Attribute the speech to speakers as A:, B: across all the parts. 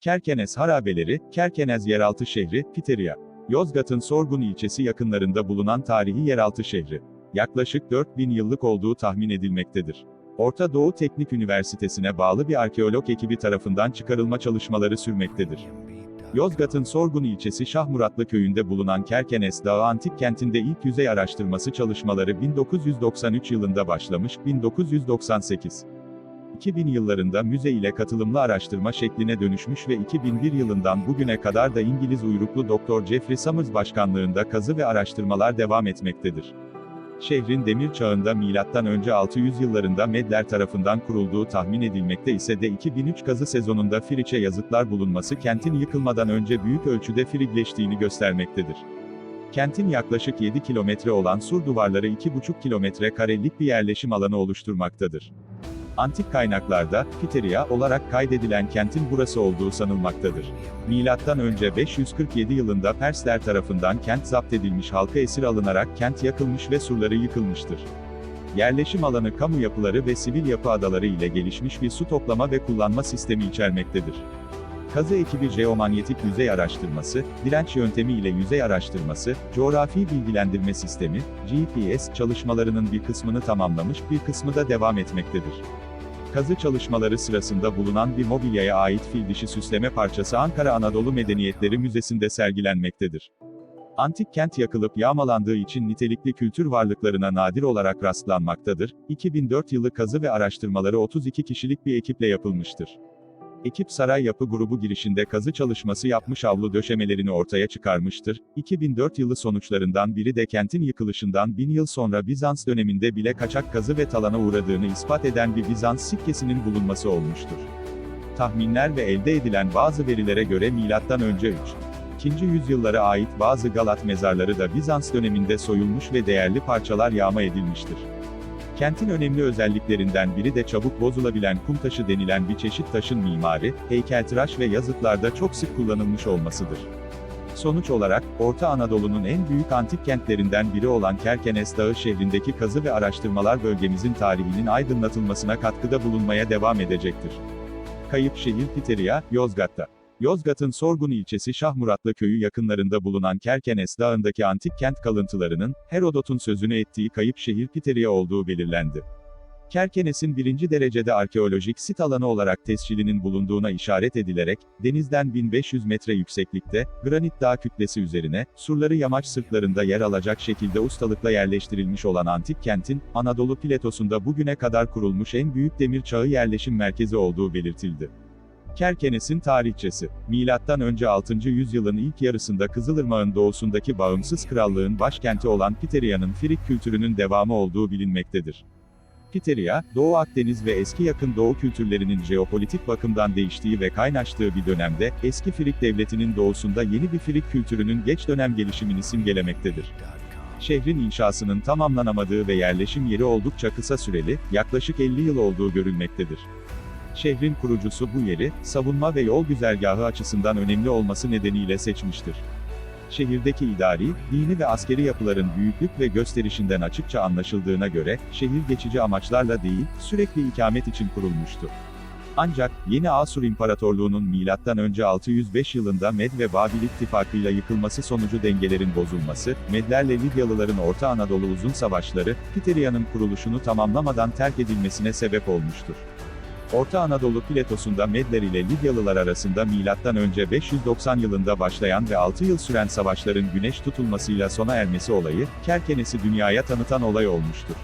A: Kerkenes harabeleri, Kerkenez yeraltı şehri, Piteria. Yozgat'ın Sorgun ilçesi yakınlarında bulunan tarihi yeraltı şehri. Yaklaşık 4000 yıllık olduğu tahmin edilmektedir. Orta Doğu Teknik Üniversitesi'ne bağlı bir arkeolog ekibi tarafından çıkarılma çalışmaları sürmektedir. Yozgat'ın Sorgun ilçesi Şahmuratlı köyünde bulunan Kerkenes Dağı Antik Kenti'nde ilk yüzey araştırması çalışmaları 1993 yılında başlamış, 1998. 2000 yıllarında müze ile katılımlı araştırma şekline dönüşmüş ve 2001 yılından bugüne kadar da İngiliz uyruklu Dr. Jeffrey Summers başkanlığında kazı ve araştırmalar devam etmektedir. Şehrin demir çağında M.Ö. 600 yıllarında Medler tarafından kurulduğu tahmin edilmekte ise de 2003 kazı sezonunda Firiç'e yazıtlar bulunması kentin yıkılmadan önce büyük ölçüde Frigleştiğini göstermektedir. Kentin yaklaşık 7 kilometre olan sur duvarları 2,5 kilometre karelik bir yerleşim alanı oluşturmaktadır. Antik kaynaklarda, Piteria olarak kaydedilen kentin burası olduğu sanılmaktadır. Milattan önce 547 yılında Persler tarafından kent zapt edilmiş halka esir alınarak kent yakılmış ve surları yıkılmıştır. Yerleşim alanı kamu yapıları ve sivil yapı adaları ile gelişmiş bir su toplama ve kullanma sistemi içermektedir. Kazı ekibi jeomanyetik yüzey araştırması, direnç yöntemi ile yüzey araştırması, coğrafi bilgilendirme sistemi, GPS çalışmalarının bir kısmını tamamlamış, bir kısmı da devam etmektedir. Kazı çalışmaları sırasında bulunan bir mobilyaya ait fil dişi süsleme parçası Ankara Anadolu Medeniyetleri Müzesi'nde sergilenmektedir. Antik kent yakılıp yağmalandığı için nitelikli kültür varlıklarına nadir olarak rastlanmaktadır. 2004 yılı kazı ve araştırmaları 32 kişilik bir ekiple yapılmıştır. Ekip Saray Yapı Grubu girişinde kazı çalışması yapmış avlu döşemelerini ortaya çıkarmıştır. 2004 yılı sonuçlarından biri de kentin yıkılışından 1000 yıl sonra Bizans döneminde bile kaçak kazı ve talana uğradığını ispat eden bir Bizans sikkesinin bulunması olmuştur. Tahminler ve elde edilen bazı verilere göre M.Ö. 3. 2. yüzyıllara ait bazı Galat mezarları da Bizans döneminde soyulmuş ve değerli parçalar yağma edilmiştir. Kentin önemli özelliklerinden biri de çabuk bozulabilen kum taşı denilen bir çeşit taşın mimari, heykeltıraş ve yazıtlarda çok sık kullanılmış olmasıdır. Sonuç olarak, Orta Anadolu'nun en büyük antik kentlerinden biri olan Kerkenes Dağı şehrindeki kazı ve araştırmalar bölgemizin tarihinin aydınlatılmasına katkıda bulunmaya devam edecektir. Kayıp şehir Piteria, Yozgat'ta. Yozgat'ın Sorgun ilçesi Şahmuratlı köyü yakınlarında bulunan Kerkenes Dağı'ndaki antik kent kalıntılarının, Herodot'un sözünü ettiği kayıp şehir Piteria olduğu belirlendi. Kerkenes'in birinci derecede arkeolojik sit alanı olarak tescilinin bulunduğuna işaret edilerek, denizden 1500 metre yükseklikte, granit dağ kütlesi üzerine, surları yamaç sırtlarında yer alacak şekilde ustalıkla yerleştirilmiş olan antik kentin, Anadolu platosunda bugüne kadar kurulmuş en büyük demir çağı yerleşim merkezi olduğu belirtildi. Kerkenes'in tarihçesi, önce 6. yüzyılın ilk yarısında Kızılırmak'ın doğusundaki bağımsız krallığın başkenti olan Piteria'nın Firik kültürünün devamı olduğu bilinmektedir. Piteria, Doğu Akdeniz ve eski yakın Doğu kültürlerinin jeopolitik bakımdan değiştiği ve kaynaştığı bir dönemde, eski Firik devletinin doğusunda yeni bir Firik kültürünün geç dönem gelişimini simgelemektedir. Şehrin inşasının tamamlanamadığı ve yerleşim yeri oldukça kısa süreli, yaklaşık 50 yıl olduğu görülmektedir. Şehrin kurucusu bu yeri, savunma ve yol güzergahı açısından önemli olması nedeniyle seçmiştir. Şehirdeki idari, dini ve askeri yapıların büyüklük ve gösterişinden açıkça anlaşıldığına göre, şehir geçici amaçlarla değil, sürekli ikamet için kurulmuştu. Ancak, yeni Asur İmparatorluğu'nun M.Ö. 605 yılında Med ve Babil ittifakıyla yıkılması sonucu dengelerin bozulması, Medlerle Lidyalıların Orta Anadolu uzun savaşları, Piteria'nın kuruluşunu tamamlamadan terk edilmesine sebep olmuştur. Orta Anadolu platosunda Medler ile Lidyalılar arasında M.Ö. 590 yılında başlayan ve 6 yıl süren savaşların güneş tutulmasıyla sona ermesi olayı, Kerkenes'i dünyaya tanıtan olay olmuştur.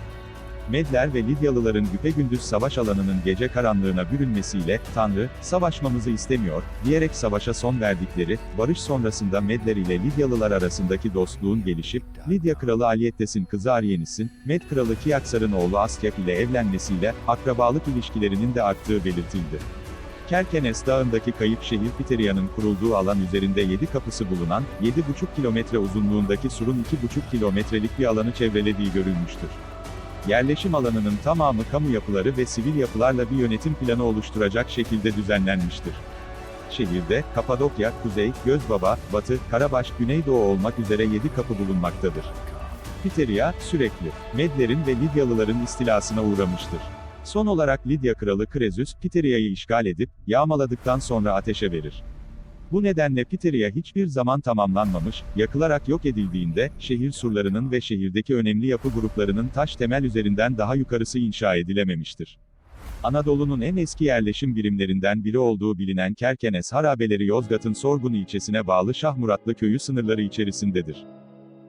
A: Medler ve Lidyalıların güpegündüz savaş alanının gece karanlığına bürünmesiyle, Tanrı, savaşmamızı istemiyor, diyerek savaşa son verdikleri, barış sonrasında Medler ile Lidyalılar arasındaki dostluğun gelişip, Lidya kralı Alyettes'in kızı Aryenis'in, Med kralı Kiaksar'ın oğlu Askep ile evlenmesiyle, akrabalık ilişkilerinin de arttığı belirtildi. Kerkenes Dağı'ndaki kayıp şehir Piteria'nın kurulduğu alan üzerinde 7 kapısı bulunan, 7,5 kilometre uzunluğundaki surun 2,5 kilometrelik bir alanı çevrelediği görülmüştür. Yerleşim alanının tamamı kamu yapıları ve sivil yapılarla bir yönetim planı oluşturacak şekilde düzenlenmiştir. Şehirde, Kapadokya, Kuzey, Gözbaba, Batı, Karabaş, Güneydoğu olmak üzere 7 kapı bulunmaktadır. Piteria, sürekli, Medlerin ve Lidyalıların istilasına uğramıştır. Son olarak Lidya kralı Krezüs, Piteria'yı işgal edip, yağmaladıktan sonra ateşe verir. Bu nedenle Piteria hiçbir zaman tamamlanmamış, yakılarak yok edildiğinde, şehir surlarının ve şehirdeki önemli yapı gruplarının taş temel üzerinden daha yukarısı inşa edilememiştir. Anadolu'nun en eski yerleşim birimlerinden biri olduğu bilinen Kerkenes harabeleri Yozgat'ın Sorgun ilçesine bağlı Şahmuratlı köyü sınırları içerisindedir.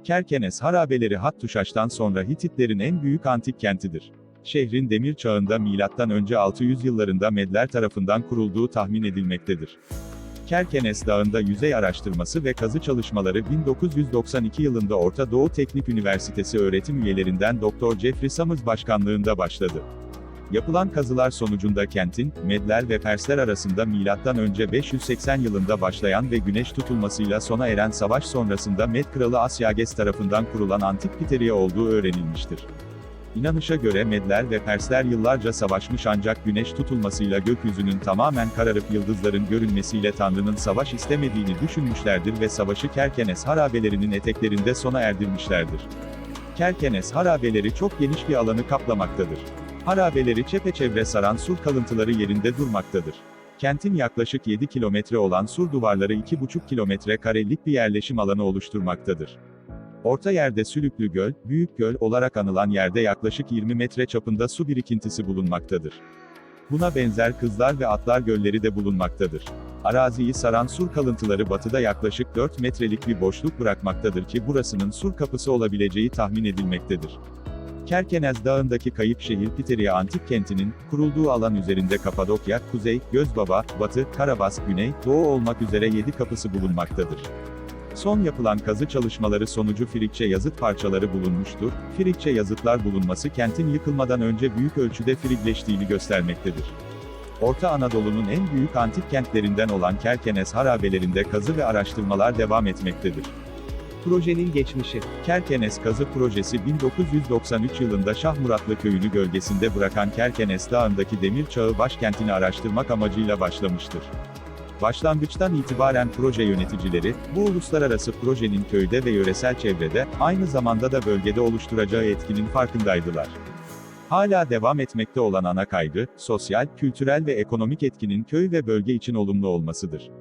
A: Kerkenes harabeleri Hattuşaş'tan sonra Hititlerin en büyük antik kentidir. Şehrin demir çağında M.Ö. 600 yıllarında Medler tarafından kurulduğu tahmin edilmektedir. Kerkenes Dağı'nda yüzey araştırması ve kazı çalışmaları 1992 yılında Orta Doğu Teknik Üniversitesi öğretim üyelerinden Dr. Jeffrey Summers başkanlığında başladı. Yapılan kazılar sonucunda kentin, Medler ve Persler arasında M.Ö. 580 yılında başlayan ve güneş tutulmasıyla sona eren savaş sonrasında Med kralı Asyages tarafından kurulan antik Piteria olduğu öğrenilmiştir. İnanışa göre Medler ve Persler yıllarca savaşmış ancak güneş tutulmasıyla gökyüzünün tamamen kararıp yıldızların görünmesiyle Tanrı'nın savaş istemediğini düşünmüşlerdir ve savaşı Kerkenes harabelerinin eteklerinde sona erdirmişlerdir. Kerkenes harabeleri çok geniş bir alanı kaplamaktadır. Harabeleri çepeçevre saran sur kalıntıları yerinde durmaktadır. Kentin yaklaşık 7 kilometre olan sur duvarları 2,5 kilometre karelik bir yerleşim alanı oluşturmaktadır. Orta yerde Sülüklü Göl, Büyük Göl olarak anılan yerde yaklaşık 20 metre çapında su birikintisi bulunmaktadır. Buna benzer Kızlar ve Atlar gölleri de bulunmaktadır. Araziyi saran sur kalıntıları batıda yaklaşık 4 metrelik bir boşluk bırakmaktadır ki burasının sur kapısı olabileceği tahmin edilmektedir. Kerkenez Dağı'ndaki kayıp şehir Piteria antik kentinin, kurulduğu alan üzerinde Kapadokya, Kuzey, Gözbaba, Batı, Karabas, Güney, Doğu olmak üzere 7 kapısı bulunmaktadır. Son yapılan kazı çalışmaları sonucu Frikçe yazıt parçaları bulunmuştur. Frikçe yazıtlar bulunması kentin yıkılmadan önce büyük ölçüde frigleştiğini göstermektedir. Orta Anadolu'nun en büyük antik kentlerinden olan Kerkenes harabelerinde kazı ve araştırmalar devam etmektedir.
B: Projenin geçmişi.
A: Kerkenes Kazı Projesi 1993 yılında Şahmuratlı köyünü gölgesinde bırakan Kerkenes Dağı'ndaki demir çağı başkentini araştırmak amacıyla başlamıştır. Başlangıçtan itibaren proje yöneticileri, bu uluslararası projenin köyde ve yöresel çevrede, aynı zamanda da bölgede oluşturacağı etkinin farkındaydılar. Hala devam etmekte olan ana kaygı, sosyal, kültürel ve ekonomik etkinin köy ve bölge için olumlu olmasıdır.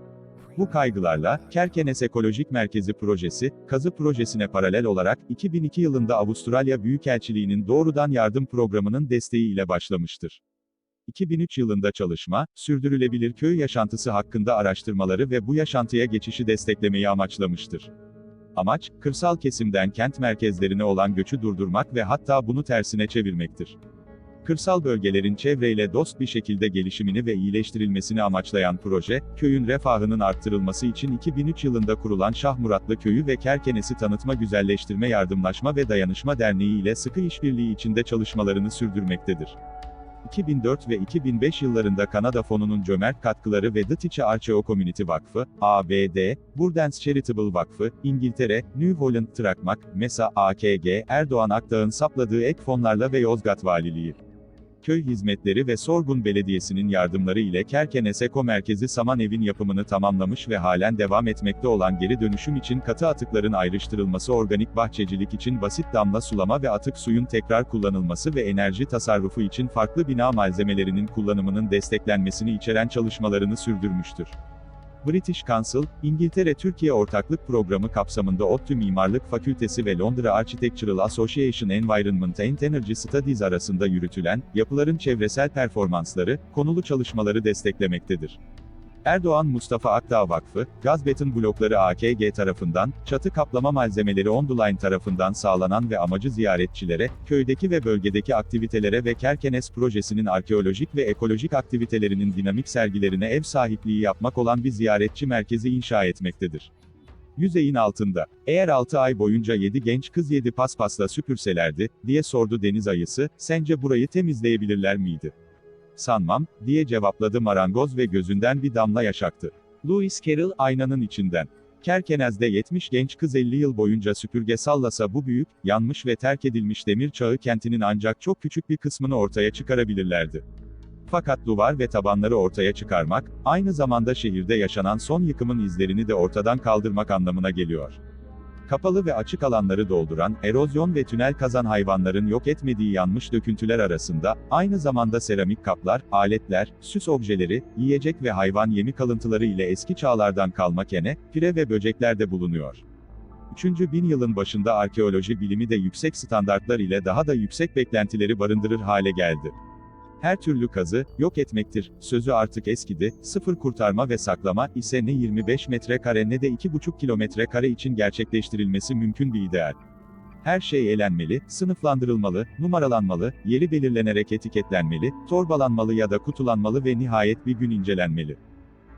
A: Bu kaygılarla, Kerkenes Ekolojik Merkezi Projesi, kazı projesine paralel olarak, 2002 yılında Avustralya Büyükelçiliği'nin doğrudan yardım programının desteğiyle başlamıştır. 2003 yılında çalışma, sürdürülebilir köy yaşantısı hakkında araştırmaları ve bu yaşantıya geçişi desteklemeyi amaçlamıştır. Amaç, kırsal kesimden kent merkezlerine olan göçü durdurmak ve hatta bunu tersine çevirmektir. Kırsal bölgelerin çevreyle dost bir şekilde gelişimini ve iyileştirilmesini amaçlayan proje, köyün refahının arttırılması için 2003 yılında kurulan Şahmuratlı Köyü ve Kerkenes'i Tanıtma Güzelleştirme Yardımlaşma ve Dayanışma Derneği ile sıkı işbirliği içinde çalışmalarını sürdürmektedir. 2004 ve 2005 yıllarında Kanada Fonu'nun cömert katkıları ve The Teacher Archeo Community Vakfı, ABD, Burdens Charitable Vakfı, İngiltere, New Holland Trakmak, MESA, AKG, Erdoğan Akdağ'ın sapladığı ek fonlarla ve Yozgat Valiliği. Köy Hizmetleri ve Sorgun Belediyesi'nin yardımları ile Kerkenes Eko Merkezi Saman Evin yapımını tamamlamış ve halen devam etmekte olan geri dönüşüm için katı atıkların ayrıştırılması organik bahçecilik için basit damla sulama ve atık suyun tekrar kullanılması ve enerji tasarrufu için farklı bina malzemelerinin kullanımının desteklenmesini içeren çalışmalarını sürdürmüştür. British Council, İngiltere-Türkiye Ortaklık Programı kapsamında ODTÜ Mimarlık Fakültesi ve Londra Architectural Association Environment and Energy Studies arasında yürütülen, yapıların çevresel performansları, konulu çalışmaları desteklemektedir. Erdoğan Mustafa Akdağ Vakfı, gaz beton blokları AKG tarafından, çatı kaplama malzemeleri Onduline tarafından sağlanan ve amacı ziyaretçilere, köydeki ve bölgedeki aktivitelere ve Kerkenes projesinin arkeolojik ve ekolojik aktivitelerinin dinamik sergilerine ev sahipliği yapmak olan bir ziyaretçi merkezi inşa etmektedir. Yüzeyin altında. Eğer 6 ay boyunca 7 genç kız 7 paspasla süpürselerdi, diye sordu deniz ayısı, sence burayı temizleyebilirler miydi? Sanmam, diye cevapladı marangoz ve gözünden bir damla yaş aktı. Lewis Carroll, aynanın içinden. Kerkenez'de 70 genç kız 50 yıl boyunca süpürge sallasa bu büyük, yanmış ve terk edilmiş demir çağı kentinin ancak çok küçük bir kısmını ortaya çıkarabilirlerdi. Fakat duvar ve tabanları ortaya çıkarmak, aynı zamanda şehirde yaşanan son yıkımın izlerini de ortadan kaldırmak anlamına geliyor. Kapalı ve açık alanları dolduran, erozyon ve tünel kazan hayvanların yok etmediği yanmış döküntüler arasında, aynı zamanda seramik kaplar, aletler, süs objeleri, yiyecek ve hayvan yemi kalıntıları ile eski çağlardan kalma kene, pire ve böcekler de bulunuyor. 3. bin yılın başında arkeoloji bilimi de yüksek standartlar ile daha da yüksek beklentileri barındırır hale geldi. Her türlü kazı, yok etmektir, sözü artık eskidi, sıfır kurtarma ve saklama ise ne 25 metrekare ne de 2,5 kilometre kare için gerçekleştirilmesi mümkün bir ideal. Her şey elenmeli, sınıflandırılmalı, numaralanmalı, yeri belirlenerek etiketlenmeli, torbalanmalı ya da kutulanmalı ve nihayet bir gün incelenmeli.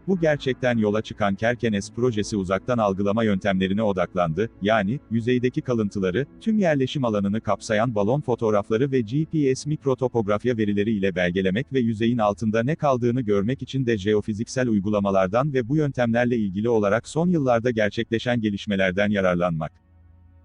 A: Bu gerçekten yola çıkan Kerkenes projesi uzaktan algılama yöntemlerine odaklandı, yani, yüzeydeki kalıntıları, tüm yerleşim alanını kapsayan balon fotoğrafları ve GPS mikrotopografya verileri ile belgelemek ve yüzeyin altında ne kaldığını görmek için de jeofiziksel uygulamalardan ve bu yöntemlerle ilgili olarak son yıllarda gerçekleşen gelişmelerden yararlanmak.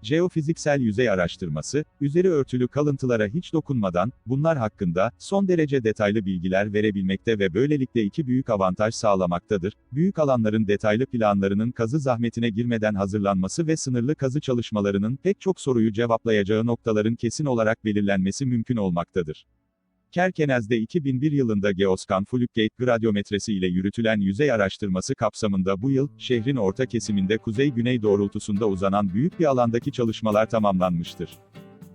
A: Jeofiziksel yüzey araştırması, üzeri örtülü kalıntılara hiç dokunmadan, bunlar hakkında, son derece detaylı bilgiler verebilmekte ve böylelikle iki büyük avantaj sağlamaktadır. Büyük alanların detaylı planlarının kazı zahmetine girmeden hazırlanması ve sınırlı kazı çalışmalarının pek çok soruyu cevaplayacağı noktaların kesin olarak belirlenmesi mümkün olmaktadır. Kerkenez'de 2001 yılında Geoscan Fluke gradyometresi ile yürütülen yüzey araştırması kapsamında bu yıl, şehrin orta kesiminde kuzey-güney doğrultusunda uzanan büyük bir alandaki çalışmalar tamamlanmıştır.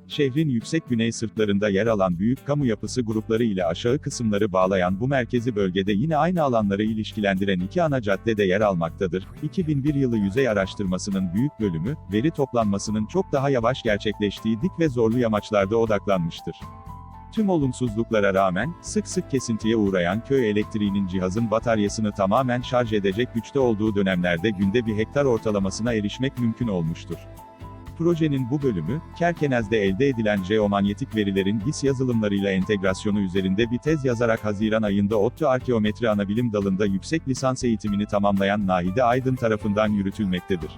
A: Şehrin yüksek güney sırtlarında yer alan büyük kamu yapısı grupları ile aşağı kısımları bağlayan bu merkezi bölgede yine aynı alanları ilişkilendiren iki ana cadde de yer almaktadır. 2001 yılı yüzey araştırmasının büyük bölümü, veri toplanmasının çok daha yavaş gerçekleştiği dik ve zorlu yamaçlarda odaklanmıştır. Tüm olumsuzluklara rağmen, sık sık kesintiye uğrayan köy elektriğinin cihazın bataryasını tamamen şarj edecek güçte olduğu dönemlerde günde bir hektar ortalamasına erişmek mümkün olmuştur. Projenin bu bölümü, Kerkenez'de elde edilen jeomanyetik verilerin GIS yazılımlarıyla entegrasyonu üzerinde bir tez yazarak Haziran ayında ODTÜ Arkeometri Anabilim dalında yüksek lisans eğitimini tamamlayan Nahide Aydın tarafından yürütülmektedir.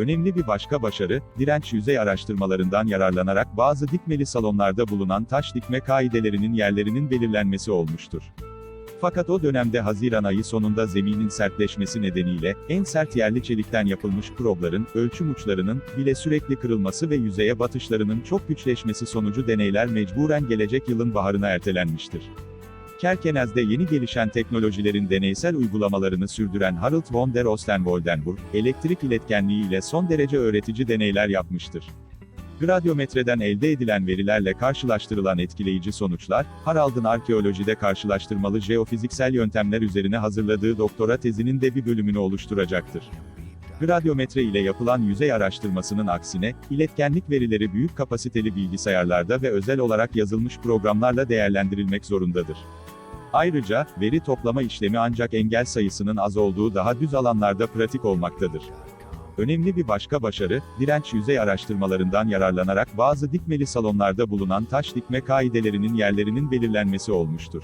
A: Önemli bir başka başarı, direnç yüzey araştırmalarından yararlanarak bazı dikmeli salonlarda bulunan taş dikme kaidelerinin yerlerinin belirlenmesi olmuştur. Fakat o dönemde Haziran ayı sonunda zeminin sertleşmesi nedeniyle, en sert yerli çelikten yapılmış probların, ölçüm uçlarının, bile sürekli kırılması ve yüzeye batışlarının çok güçleşmesi sonucu deneyler mecburen gelecek yılın baharına ertelenmiştir. Kerkenez'de yeni gelişen teknolojilerin deneysel uygulamalarını sürdüren Harold von der Osten-Woldenburg, elektrik iletkenliği ile son derece öğretici deneyler yapmıştır. Gradyometreden elde edilen verilerle karşılaştırılan etkileyici sonuçlar, Harald'ın arkeolojide karşılaştırmalı jeofiziksel yöntemler üzerine hazırladığı doktora tezinin de bir bölümünü oluşturacaktır. Gradyometre ile yapılan yüzey araştırmasının aksine, iletkenlik verileri büyük kapasiteli bilgisayarlarda ve özel olarak yazılmış programlarla değerlendirilmek zorundadır. Ayrıca, veri toplama işlemi ancak engel sayısının az olduğu daha düz alanlarda pratik olmaktadır. Önemli bir başka başarı, direnç yüzey araştırmalarından yararlanarak bazı dikmeli salonlarda bulunan taş dikme kaidelerinin yerlerinin belirlenmesi olmuştur.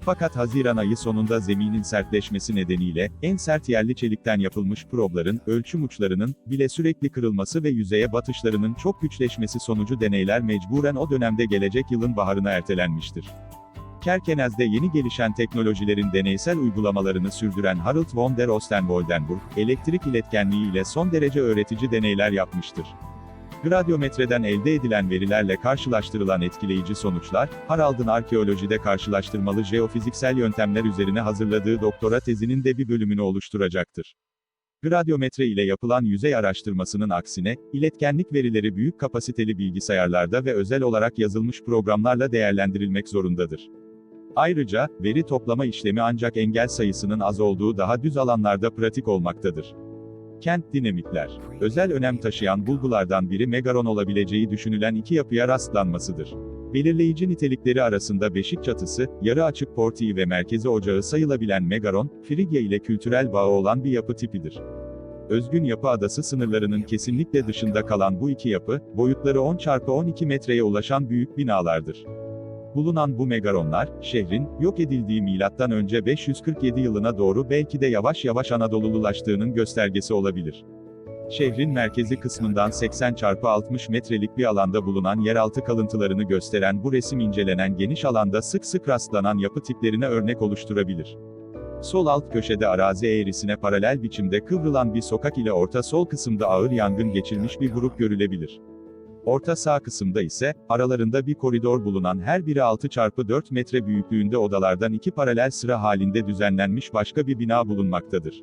A: Fakat Haziran ayı sonunda zeminin sertleşmesi nedeniyle, en sert yerli çelikten yapılmış probların, ölçüm uçlarının, bile sürekli kırılması ve yüzeye batışlarının çok güçleşmesi sonucu deneyler mecburen o dönemde gelecek yılın baharına ertelenmiştir. Kerkenez'de yeni gelişen teknolojilerin deneysel uygulamalarını sürdüren Harold von der Osten-Woldenburg, elektrik iletkenliği ile son derece öğretici deneyler yapmıştır. Gradyometreden elde edilen verilerle karşılaştırılan etkileyici sonuçlar, Harald'ın arkeolojide karşılaştırmalı jeofiziksel yöntemler üzerine hazırladığı doktora tezinin de bir bölümünü oluşturacaktır. Gradyometre ile yapılan yüzey araştırmasının aksine, iletkenlik verileri büyük kapasiteli bilgisayarlarda ve özel olarak yazılmış programlarla değerlendirilmek zorundadır. Ayrıca, veri toplama işlemi ancak engel sayısının az olduğu daha düz alanlarda pratik olmaktadır. Kent dinamikler. Özel önem taşıyan bulgulardan biri megaron olabileceği düşünülen iki yapıya rastlanmasıdır. Belirleyici nitelikleri arasında beşik çatısı, yarı açık portiği ve merkezi ocağı sayılabilen megaron, Frigya ile kültürel bağı olan bir yapı tipidir. Özgün yapı adası sınırlarının kesinlikle dışında kalan bu iki yapı, boyutları 10 x 12 metreye ulaşan büyük binalardır. Bulunan bu megaronlar, şehrin, yok edildiği milattan önce 547 yılına doğru belki de yavaş yavaş Anadolululaştığının göstergesi olabilir. Şehrin merkezi kısmından 80 x 60 metrelik bir alanda bulunan yeraltı kalıntılarını gösteren bu resim incelenen geniş alanda sık sık rastlanan yapı tiplerine örnek oluşturabilir. Sol alt köşede arazi eğrisine paralel biçimde kıvrılan bir sokak ile orta sol kısımda ağır yangın geçirmiş bir grup görülebilir. Orta sağ kısımda ise, aralarında bir koridor bulunan her biri 6 çarpı 4 metre büyüklüğünde odalardan iki paralel sıra halinde düzenlenmiş başka bir bina bulunmaktadır.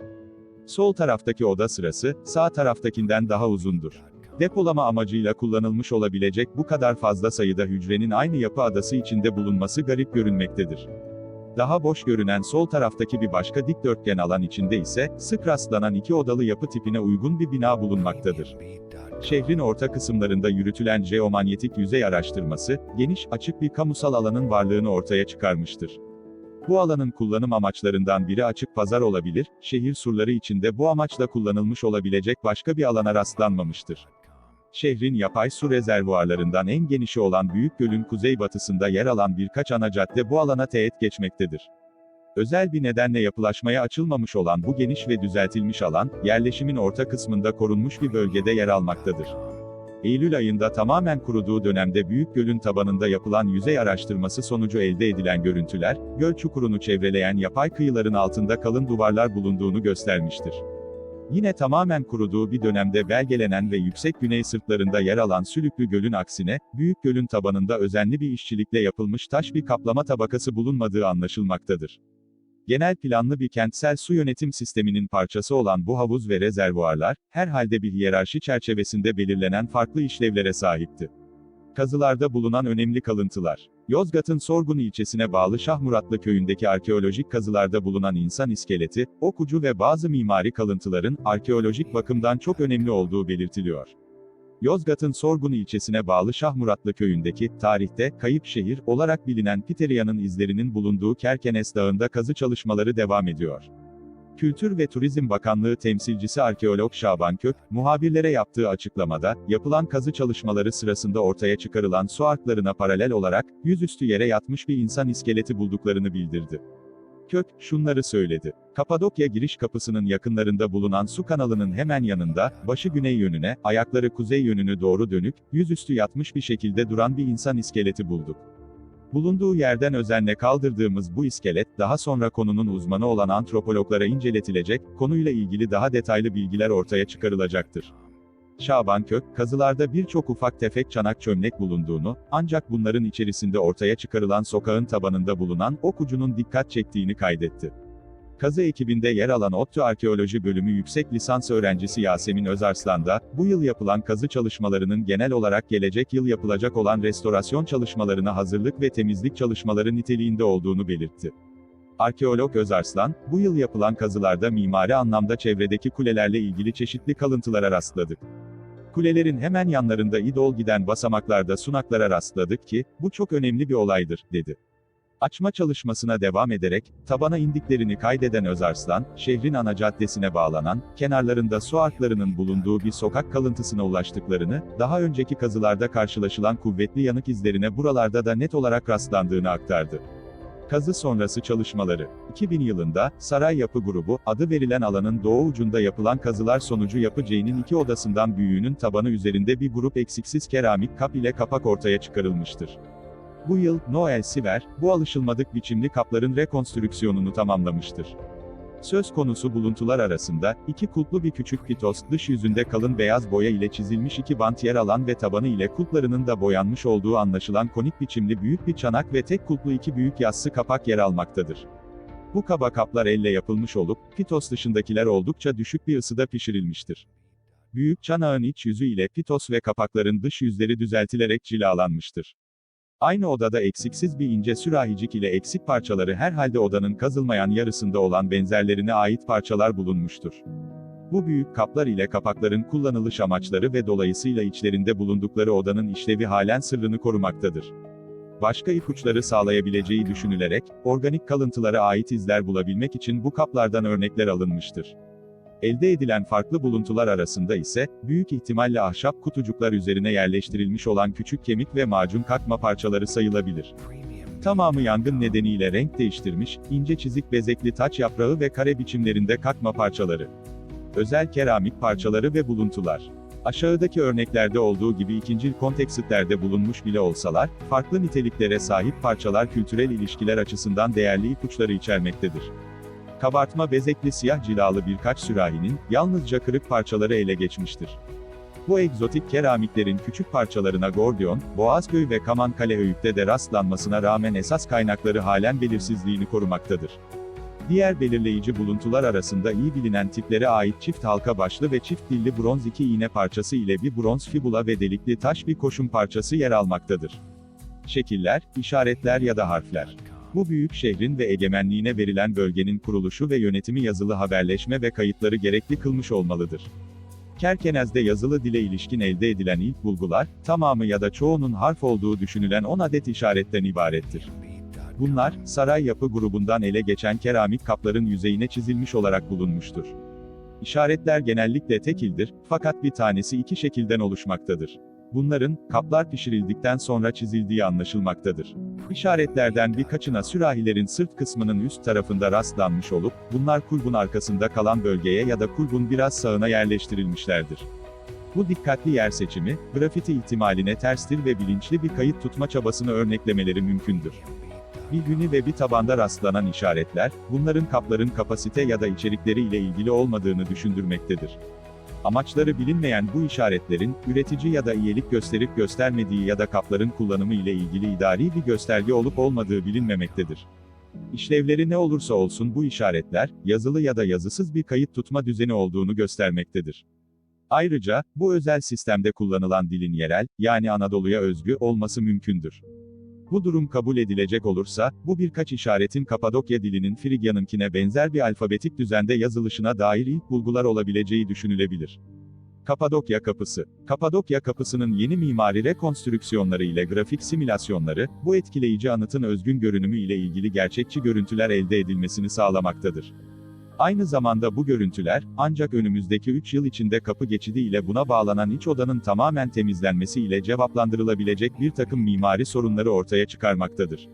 A: Sol taraftaki oda sırası, sağ taraftakinden daha uzundur. Depolama amacıyla kullanılmış olabilecek bu kadar fazla sayıda hücrenin aynı yapı adası içinde bulunması garip görünmektedir. Daha boş görünen sol taraftaki bir başka dikdörtgen alan içinde ise, sık rastlanan iki odalı yapı tipine uygun bir bina bulunmaktadır. Şehrin orta kısımlarında yürütülen jeomanyetik yüzey araştırması, geniş, açık bir kamusal alanın varlığını ortaya çıkarmıştır. Bu alanın kullanım amaçlarından biri açık pazar olabilir, şehir surları içinde bu amaçla kullanılmış olabilecek başka bir alana rastlanmamıştır. Şehrin yapay su rezervuarlarından en genişi olan Büyük Göl'ün kuzeybatısında yer alan birkaç ana cadde bu alana teğet geçmektedir. Özel bir nedenle yapılaşmaya açılmamış olan bu geniş ve düzeltilmiş alan, yerleşimin orta kısmında korunmuş bir bölgede yer almaktadır. Eylül ayında tamamen kuruduğu dönemde Büyük Göl'ün tabanında yapılan yüzey araştırması sonucu elde edilen görüntüler, göl çukurunu çevreleyen yapay kıyıların altında kalın duvarlar bulunduğunu göstermiştir. Yine tamamen kuruduğu bir dönemde belgelenen ve yüksek güney sırtlarında yer alan Sülüklü Göl'ün aksine, Büyük Göl'ün tabanında özenli bir işçilikle yapılmış taş bir kaplama tabakası bulunmadığı anlaşılmaktadır. Genel planlı bir kentsel su yönetim sisteminin parçası olan bu havuz ve rezervuarlar, herhalde bir hiyerarşi çerçevesinde belirlenen farklı işlevlere sahipti. Kazılarda bulunan önemli kalıntılar. Yozgat'ın Sorgun ilçesine bağlı Şahmuratlı köyündeki arkeolojik kazılarda bulunan insan iskeleti, okucu ve bazı mimari kalıntıların, arkeolojik bakımdan çok önemli olduğu belirtiliyor. Yozgat'ın Sorgun ilçesine bağlı Şahmuratlı köyündeki, tarihte, kayıp şehir, olarak bilinen Piterya'nın izlerinin bulunduğu Kerkenes Dağı'nda kazı çalışmaları devam ediyor. Kültür ve Turizm Bakanlığı temsilcisi arkeolog Şaban Kök, muhabirlere yaptığı açıklamada, yapılan kazı çalışmaları sırasında ortaya çıkarılan su arklarına paralel olarak, yüzüstü yere yatmış bir insan iskeleti bulduklarını bildirdi. Kök, şunları söyledi. Kapadokya giriş kapısının yakınlarında bulunan su kanalının hemen yanında, başı güney yönüne, ayakları kuzey yönünü doğru dönük, yüzüstü yatmış bir şekilde duran bir insan iskeleti bulduk. Bulunduğu yerden özenle kaldırdığımız bu iskelet, daha sonra konunun uzmanı olan antropologlara inceletilecek, konuyla ilgili daha detaylı bilgiler ortaya çıkarılacaktır. Şaban Kök, kazılarda birçok ufak tefek çanak çömlek bulunduğunu, ancak bunların içerisinde ortaya çıkarılan sokağın tabanında bulunan ok ucunun dikkat çektiğini kaydetti. Kazı ekibinde yer alan ODTÜ Arkeoloji Bölümü yüksek lisans öğrencisi Yasemin Özarslan da, bu yıl yapılan kazı çalışmalarının genel olarak gelecek yıl yapılacak olan restorasyon çalışmalarına hazırlık ve temizlik çalışmaları niteliğinde olduğunu belirtti. Arkeolog Özarslan, bu yıl yapılan kazılarda mimari anlamda çevredeki kulelerle ilgili çeşitli kalıntılara rastladık. Kulelerin hemen yanlarında idol giden basamaklarda sunaklara rastladık ki, bu çok önemli bir olaydır, dedi. Açma çalışmasına devam ederek, tabana indiklerini kaydeden Özarslan, şehrin ana caddesine bağlanan, kenarlarında su arklarının bulunduğu bir sokak kalıntısına ulaştıklarını, daha önceki kazılarda karşılaşılan kuvvetli yanık izlerine buralarda da net olarak rastlandığını aktardı. Kazı sonrası çalışmaları. 2000 yılında, Saray Yapı Grubu, adı verilen alanın doğu ucunda yapılan kazılar sonucu Yapı C'nin iki odasından büyüğünün tabanı üzerinde bir grup eksiksiz keramik kap ile kapak ortaya çıkarılmıştır. Bu yıl, Noel Siver, bu alışılmadık biçimli kapların rekonstrüksiyonunu tamamlamıştır. Söz konusu buluntular arasında, iki kulplu bir küçük pitos, dış yüzünde kalın beyaz boya ile çizilmiş iki bant yer alan ve tabanı ile kulplarının da boyanmış olduğu anlaşılan konik biçimli büyük bir çanak ve tek kulplu iki büyük yassı kapak yer almaktadır. Bu kaba kaplar elle yapılmış olup, pitos dışındakiler oldukça düşük bir ısıda pişirilmiştir. Büyük çanağın iç yüzü ile pitos ve kapakların dış yüzleri düzeltilerek cilalanmıştır. Aynı odada eksiksiz bir ince sürahicik ile eksik parçaları herhalde odanın kazılmayan yarısında olan benzerlerine ait parçalar bulunmuştur. Bu büyük kaplar ile kapakların kullanılış amaçları ve dolayısıyla içlerinde bulundukları odanın işlevi halen sırrını korumaktadır. Başka ipuçları sağlayabileceği düşünülerek, organik kalıntılara ait izler bulabilmek için bu kaplardan örnekler alınmıştır. Elde edilen farklı buluntular arasında ise, büyük ihtimalle ahşap kutucuklar üzerine yerleştirilmiş olan küçük kemik ve macun kakma parçaları sayılabilir. Tamamı yangın nedeniyle renk değiştirmiş, ince çizik bezekli taç yaprağı ve kare biçimlerinde kakma parçaları. Özel keramik parçaları ve buluntular. Aşağıdaki örneklerde olduğu gibi ikincil konteksitlerde bulunmuş bile olsalar, farklı niteliklere sahip parçalar kültürel ilişkiler açısından değerli ipuçları içermektedir. Kabartma bezekli siyah cilalı birkaç sürahinin, yalnızca kırık parçaları ele geçmiştir. Bu egzotik keramiklerin küçük parçalarına Gordion, Boğazköy ve Kamankale Höyük'te de rastlanmasına rağmen esas kaynakları halen belirsizliğini korumaktadır. Diğer belirleyici buluntular arasında iyi bilinen tiplere ait çift halka başlı ve çift dilli bronz iki iğne parçası ile bir bronz fibula ve delikli taş bir koşum parçası yer almaktadır. Şekiller, işaretler ya da harfler. Bu büyük şehrin ve egemenliğine verilen bölgenin kuruluşu ve yönetimi yazılı haberleşme ve kayıtları gerekli kılmış olmalıdır. Kerkenez'de yazılı dile ilişkin elde edilen ilk bulgular, tamamı ya da çoğunun harf olduğu düşünülen 10 adet işaretten ibarettir. Bunlar, saray yapı grubundan ele geçen keramik kapların yüzeyine çizilmiş olarak bulunmuştur. İşaretler genellikle tekildir, fakat bir tanesi iki şekilden oluşmaktadır. Bunların, kaplar pişirildikten sonra çizildiği anlaşılmaktadır. İşaretlerden birkaçına sürahilerin sırt kısmının üst tarafında rastlanmış olup, bunlar kulbun arkasında kalan bölgeye ya da kulbun biraz sağına yerleştirilmişlerdir. Bu dikkatli yer seçimi, grafiti ihtimaline terstir ve bilinçli bir kayıt tutma çabasını örneklemeleri mümkündür. Bir günü ve bir tabanda rastlanan işaretler, bunların kapların kapasite ya da içerikleri ile ilgili olmadığını düşündürmektedir. Amaçları bilinmeyen bu işaretlerin, üretici ya da iyilik gösterip göstermediği ya da kapların kullanımı ile ilgili idari bir gösterge olup olmadığı bilinmemektedir. İşlevleri ne olursa olsun bu işaretler, yazılı ya da yazısız bir kayıt tutma düzeni olduğunu göstermektedir. Ayrıca, bu özel sistemde kullanılan dilin yerel, yani Anadolu'ya özgü olması mümkündür. Bu durum kabul edilecek olursa, bu birkaç işaretin Kapadokya dilinin Frigyanınkine benzer bir alfabetik düzende yazılışına dair ilk bulgular olabileceği düşünülebilir. Kapadokya Kapısı Kapadokya Kapısı'nın yeni mimari rekonstrüksiyonları ile grafik simülasyonları, bu etkileyici anıtın özgün görünümü ile ilgili gerçekçi görüntüler elde edilmesini sağlamaktadır. Aynı zamanda bu görüntüler, ancak önümüzdeki 3 yıl içinde kapı geçidi ile buna bağlanan iç odanın tamamen temizlenmesi ile cevaplandırılabilecek bir takım mimari sorunları ortaya çıkarmaktadır.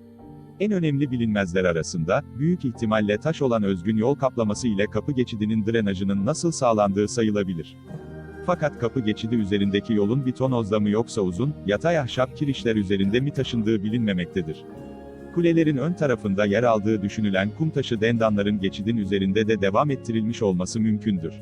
A: En önemli bilinmezler arasında, büyük ihtimalle taş olan özgün yol kaplaması ile kapı geçidinin drenajının nasıl sağlandığı sayılabilir. Fakat kapı geçidi üzerindeki yolun bir tonozda mı yoksa uzun, yatay ahşap kirişler üzerinde mi taşındığı bilinmemektedir. Kulelerin ön tarafında yer aldığı düşünülen kum taşı dendanların geçidin üzerinde de devam ettirilmiş olması mümkündür.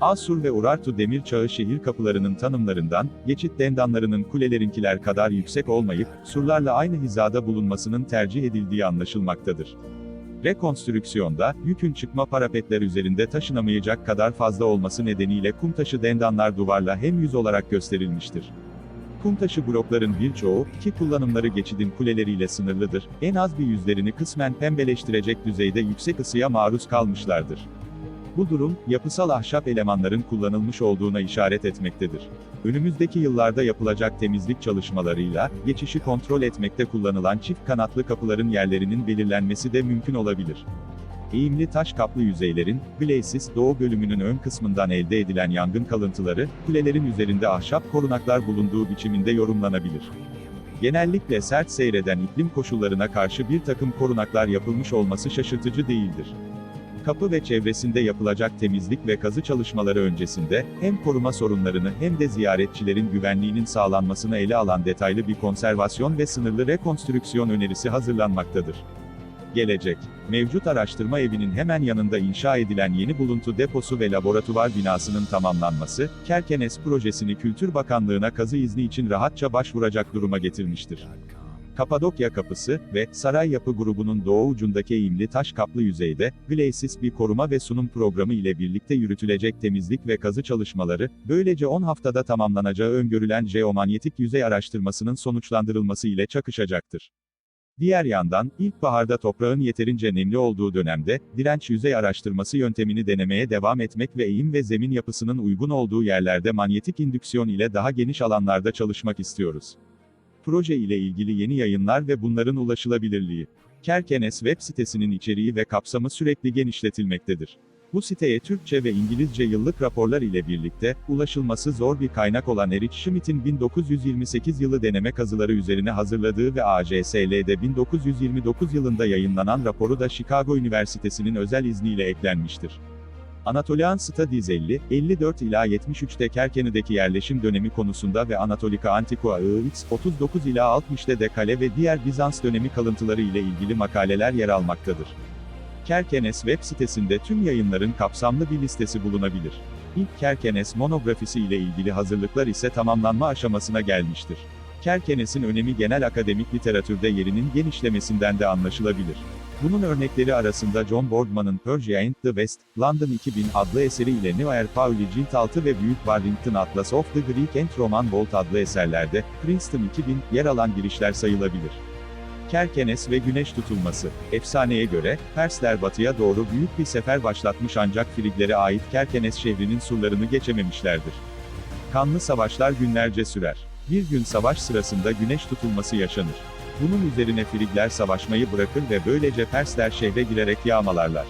A: Asur ve Urartu demir çağı şehir kapılarının tanımlarından, geçit dendanlarının kulelerinkiler kadar yüksek olmayıp, surlarla aynı hizada bulunmasının tercih edildiği anlaşılmaktadır. Rekonstrüksiyonda, yükün çıkma parapetler üzerinde taşınamayacak kadar fazla olması nedeniyle kum taşı dendanlar duvarla hem yüz olarak gösterilmiştir. Kum taşı blokların birçoğu, ki kullanımları geçidin kuleleriyle sınırlıdır, en az bir yüzlerini kısmen pembeleştirecek düzeyde yüksek ısıya maruz kalmışlardır. Bu durum, yapısal ahşap elemanların kullanılmış olduğuna işaret etmektedir. Önümüzdeki yıllarda yapılacak temizlik çalışmalarıyla, geçişi kontrol etmekte kullanılan çift kanatlı kapıların yerlerinin belirlenmesi de mümkün olabilir. Eğimli taş kaplı yüzeylerin, Glacis Doğu bölümünün ön kısmından elde edilen yangın kalıntıları, kulelerin üzerinde ahşap korunaklar bulunduğu biçiminde yorumlanabilir. Genellikle sert seyreden iklim koşullarına karşı bir takım korunaklar yapılmış olması şaşırtıcı değildir. Kapı ve çevresinde yapılacak temizlik ve kazı çalışmaları öncesinde, hem koruma sorunlarını hem de ziyaretçilerin güvenliğinin sağlanmasını ele alan detaylı bir konservasyon ve sınırlı rekonstrüksiyon önerisi hazırlanmaktadır. Gelecek. Mevcut araştırma evinin hemen yanında inşa edilen yeni buluntu deposu ve laboratuvar binasının tamamlanması, Kerkenes projesini Kültür Bakanlığı'na kazı izni için rahatça başvuracak duruma getirmiştir. Kapadokya Kapısı ve Saray Yapı grubunun doğu ucundaki eğimli taş kaplı yüzeyde, Glacis bir koruma ve sunum programı ile birlikte yürütülecek temizlik ve kazı çalışmaları, böylece 10 haftada tamamlanacağı öngörülen jeomanyetik yüzey araştırmasının sonuçlandırılması ile çakışacaktır. Diğer yandan, ilkbaharda toprağın yeterince nemli olduğu dönemde, direnç yüzey araştırması yöntemini denemeye devam etmek ve eğim ve zemin yapısının uygun olduğu yerlerde manyetik indüksiyon ile daha geniş alanlarda çalışmak istiyoruz. Proje ile ilgili yeni yayınlar ve bunların ulaşılabilirliği. Kerkenes web sitesinin içeriği ve kapsamı sürekli genişletilmektedir. Bu siteye Türkçe ve İngilizce yıllık raporlar ile birlikte, ulaşılması zor bir kaynak olan Erich Schmidt'in 1928 yılı deneme kazıları üzerine hazırladığı ve AJSL'de 1929 yılında yayınlanan raporu da Chicago Üniversitesi'nin özel izniyle eklenmiştir. Anatolian Studies 50, 54 ila 73'te Kerkene'deki yerleşim dönemi konusunda ve Anatolika Antiqua IX, 39 ila 60'te de kale ve diğer Bizans dönemi kalıntıları ile ilgili makaleler yer almaktadır. Kerkenes web sitesinde tüm yayınların kapsamlı bir listesi bulunabilir. İlk Kerkenes monografisi ile ilgili hazırlıklar ise tamamlanma aşamasına gelmiştir. Kerkenes'in önemi genel akademik literatürde yerinin genişlemesinden de anlaşılabilir. Bunun örnekleri arasında John Boardman'ın Persia and the West, London 2000 adlı eseri ile Noir Pauli Cilt 6 ve Büyük Barrington Atlas of the Greek and Roman World adlı eserlerde, Princeton 2000, yer alan girişler sayılabilir. Kerkenes ve güneş tutulması. Efsaneye göre, Persler batıya doğru büyük bir sefer başlatmış ancak Friglere ait Kerkenes şehrinin surlarını geçememişlerdir. Kanlı savaşlar günlerce sürer. Bir gün savaş sırasında güneş tutulması yaşanır. Bunun üzerine Frigler savaşmayı bırakır ve böylece Persler şehre girerek yağmalarlar.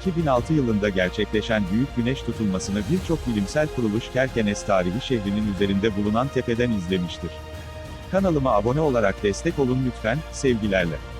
A: 2006 yılında gerçekleşen büyük güneş tutulmasını birçok bilimsel kuruluş Kerkenes tarihi şehrinin üzerinde bulunan tepeden izlemiştir. Kanalıma abone olarak destek olun lütfen, sevgilerle.